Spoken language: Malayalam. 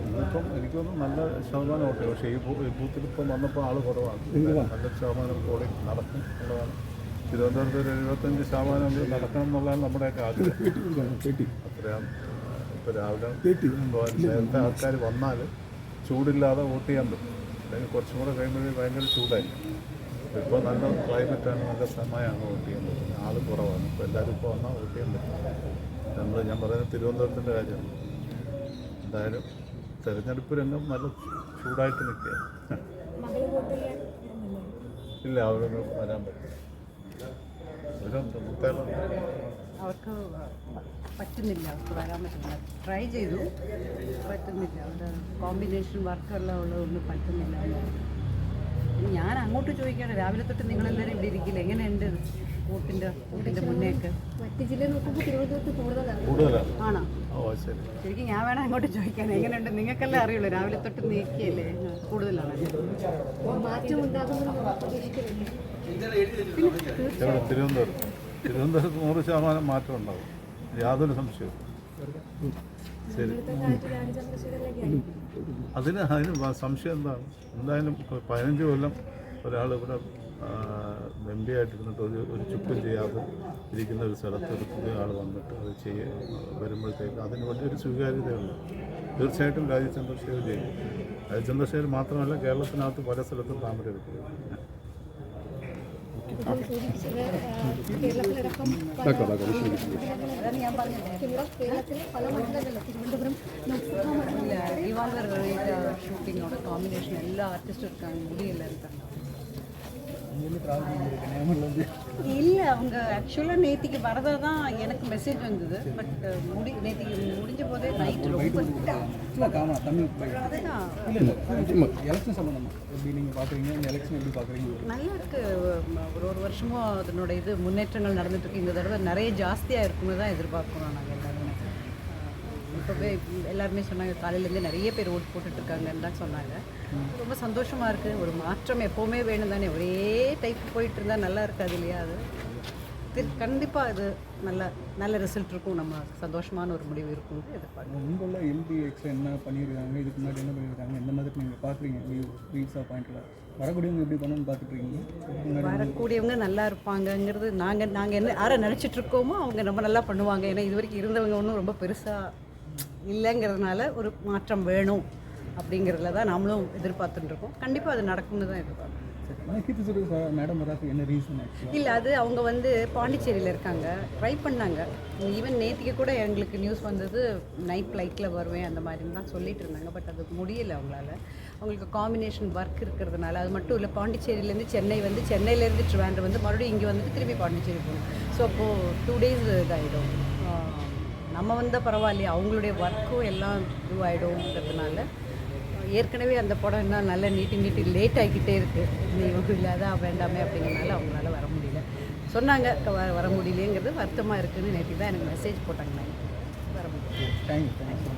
ഇന്നിപ്പം എനിക്ക് തോന്നുന്നു നല്ല ശതമാനം ഓട്ടെ പക്ഷേ ഈ ബൂത്തിൽ ഇപ്പം വന്നപ്പോൾ ആൾ കുറവാണ്. നല്ല ശതമാനം പോളി നടക്കും എന്നുള്ളതാണ്. തിരുവനന്തപുരത്ത് ഒരു എഴുപത്തഞ്ച് ശതമാനം നടക്കണം എന്നുള്ളതാണ് നമ്മുടെയൊക്കെ ആഗ്രഹം. അത്രയും ഇപ്പോൾ രാവിലെ നേരത്തെ ആൾക്കാർ വന്നാൽ ചൂടില്ലാതെ വോട്ട് ചെയ്യാൻ പറ്റും. അല്ലെങ്കിൽ കുറച്ചും കൂടെ കഴിയുമ്പോഴേ ഭയങ്കര ചൂടായി. ഇപ്പോൾ നല്ല ക്ലൈമറ്റാണ് നല്ല സമയമാണ് വോട്ട് ചെയ്യാൻ പറ്റുന്നത്. ആൾ കുറവാണ്. ഇപ്പോൾ എല്ലാവരും ഇപ്പോൾ വന്നാൽ വോട്ട് ചെയ്യാൻ പറ്റും. നമ്മൾ ഞാൻ പറയുന്നത് തിരുവനന്തപുരത്തിന്റെ കാര്യമാണ്. എന്തായാലും തെരഞ്ഞെടുപ്പ് രംഗം നല്ല ചൂടായിട്ട് നിൽക്കുക? ഇല്ല അവരൊന്നും വരാൻ പറ്റില്ല. അവർക്ക് പറ്റുന്നില്ല അവർക്ക് വരാൻ പറ്റുന്നില്ല. ട്രൈ ചെയ്തു പറ്റുന്നില്ല. അവരുടെ കോമ്പിനേഷൻ വർക്കെല്ലാം ഉള്ളതൊന്നും പറ്റുന്നില്ല. ഞാൻ അങ്ങോട്ട് ചോദിക്കുകയാണ് രാവിലെ തൊട്ട് നിങ്ങളെല്ലാവരും ഇവിടെ ഇരിക്കില്ല? എങ്ങനെയുണ്ട്? വോട്ടിന്റെ വോട്ടിന്റെ മുന്നേക്ക്. മറ്റു ജില്ല നോക്കുമ്പോൾ തിരുവനന്തപുരത്ത് കൂടുതലാണ്. ആണോ? ഓ ശരി. ശരിക്കും ഞാൻ വേണം അങ്ങോട്ട് ചോദിക്കാൻ. എങ്ങനെയുണ്ട്? നിങ്ങൾക്കെല്ലാം അറിയുള്ളൂ. രാവിലെ തൊട്ട് നീക്കിയല്ലേ? കൂടുതലാണ്. മാറ്റം തിരുവനന്തപുരം. തിരുവനന്തപുരത്ത് നൂറ് ശതമാനം മാറ്റം ഉണ്ടാവും. യാതൊരു സംശയവും. ശരി. അതിന് അതിന് സംശയം എന്താണ്? എന്തായാലും പതിനഞ്ച് കൊല്ലം ഒരാൾ ഇവിടെ എം പി ആയിട്ടിരുന്നിട്ട് ഒരു ഒരു ചുക്കും ചെയ്യാതെ ഇരിക്കുന്ന ഒരു സ്ഥലത്ത് ഒരു പുതിയ ആൾ വന്നിട്ട് അത് ചെയ്യ വരുമ്പോഴത്തേക്ക് അതിന് വലിയൊരു സ്വീകാര്യതയുണ്ട്. തീർച്ചയായിട്ടും രാജീവ് ചന്ദ്രശേഖർ ചെയ്യും രാജീവ് ചന്ദ്രശേഖർ മാത്രമല്ല കേരളത്തിനകത്ത് പല സ്ഥലത്തും താമര എടുക്കുക ഇപ്പോൾ കോമ്പിനേഷൻ ആ, കേരളത്തിലടക്കം പല അതാണ് இல்லை அவங்க ஆக்சுவலாக நேத்திக்கு வரதா தான் எனக்கு மெசேஜ் வந்தது. பட் முடி நேத்திக்கு முடிஞ்ச போதே நைட் ரொம்ப எலெக்ஷன் சம்மந்தமாக எப்படி நீங்கள் பார்க்குறீங்க இந்த எலெக்ஷன் எப்படி பார்க்குறீங்க நல்லா இருக்கு. ஒரு ஒரு வருஷமும் அதனோட இது முன்னேற்றங்கள் நடந்துட்டு இருக்கு. இந்த தடவை நிறைய ஜாஸ்தியாக இருக்கும்னு தான் எதிர்பார்க்குறோம் நாங்கள் எல்லாருமே. இப்போவே எல்லாருமே சொன்னாங்க காலையிலேருந்து நிறைய பேர் ஓட்டு போட்டுட்டு இருக்காங்கன்னு தான் சொன்னாங்க. ரொம்ப சந்தோஷமாக இருக்குது ஒரு மாற்றம் எப்போவுமே வேணும் தானே ஒரே டைப் போயிட்டு இருந்தால் நல்லா இருக்காது இல்லையா அது? கண்டிப்பாக அது நல்ல நல்ல ரிசல்ட் இருக்கும். நம்ம சந்தோஷமான ஒரு முடிவு இருக்கும்னு உள்ள எம்பி எக்ஸ் என்ன பண்ணியிருக்காங்க இதுக்கு முன்னாடி என்ன பண்ணியிருக்காங்க எந்த மாதிரி நீங்கள் பார்க்குறீங்க வியூ வீக்ஸாக பாயிண்டில் வரக்கூடியவங்க எப்படி பண்ணணும்னு முன்னாடி வரக்கூடியவங்க நல்லா இருப்பாங்கங்கிறது நாங்கள் நாங்கள் என்ன யாரை நினச்சிட்டு இருக்கோமோ அவங்க ரொம்ப நல்லா பண்ணுவாங்க. ஏன்னா இது வரைக்கும் இருந்தவங்க ஒன்றும் ரொம்ப பெருசாக இல்லைங்கிறதுனால ஒரு மாற்றம் வேணும். அப்படிங்கிறதுல தான் நாமளும் எதிர்பார்த்துட்டு இருக்கோம் கண்டிப்பாக அது நடக்கும்னு தான் எதிர்பார்க்குறோம். இல்லை அது அவங்க வந்து பாண்டிச்சேரியில் இருக்காங்க. ட்ரை பண்ணாங்க. ஈவன் நேத்திக்கு கூட எங்களுக்கு நியூஸ் வந்தது நைட் ஃப்ளைட்டில் வருவேன் அந்த மாதிரி தான் சொல்லிட்டு இருந்தாங்க. பட் அது முடியல அவங்களால. அவங்களுக்கு காம்பினேஷன் ஒர்க் இருக்கிறதுனால அது மட்டும் இல்லை பாண்டிச்சேரியிலேருந்து சென்னை வந்து சென்னையிலேருந்து ட்ரிவாண்டர் வந்து மறுபடியும் இங்கே வந்துட்டு திருப்பி பாண்டிச்சேரி போகணும். ஸோ அப்போது டூ டேஸ் இதாகிடும் நம்ம வந்தால் பரவாயில்லையே அவங்களுடைய ஒர்க்கும் எல்லாம் இதுவாகிடும்ன்றதுனால ஏற்கனவே அந்த படம் என்ன நல்லா நீட்டி நீட்டி லேட் ஆகிக்கிட்டே இருக்குது நீ இவங்க இல்லாத வேண்டாமே அப்படிங்கிறனால அவங்களால வர முடியல. சொன்னாங்க வர வர முடியலேங்கிறது வருத்தமாக இருக்குதுன்னு நேற்று தான் எனக்கு மெசேஜ் போட்டாங்க வர முடியல. Thank you thank you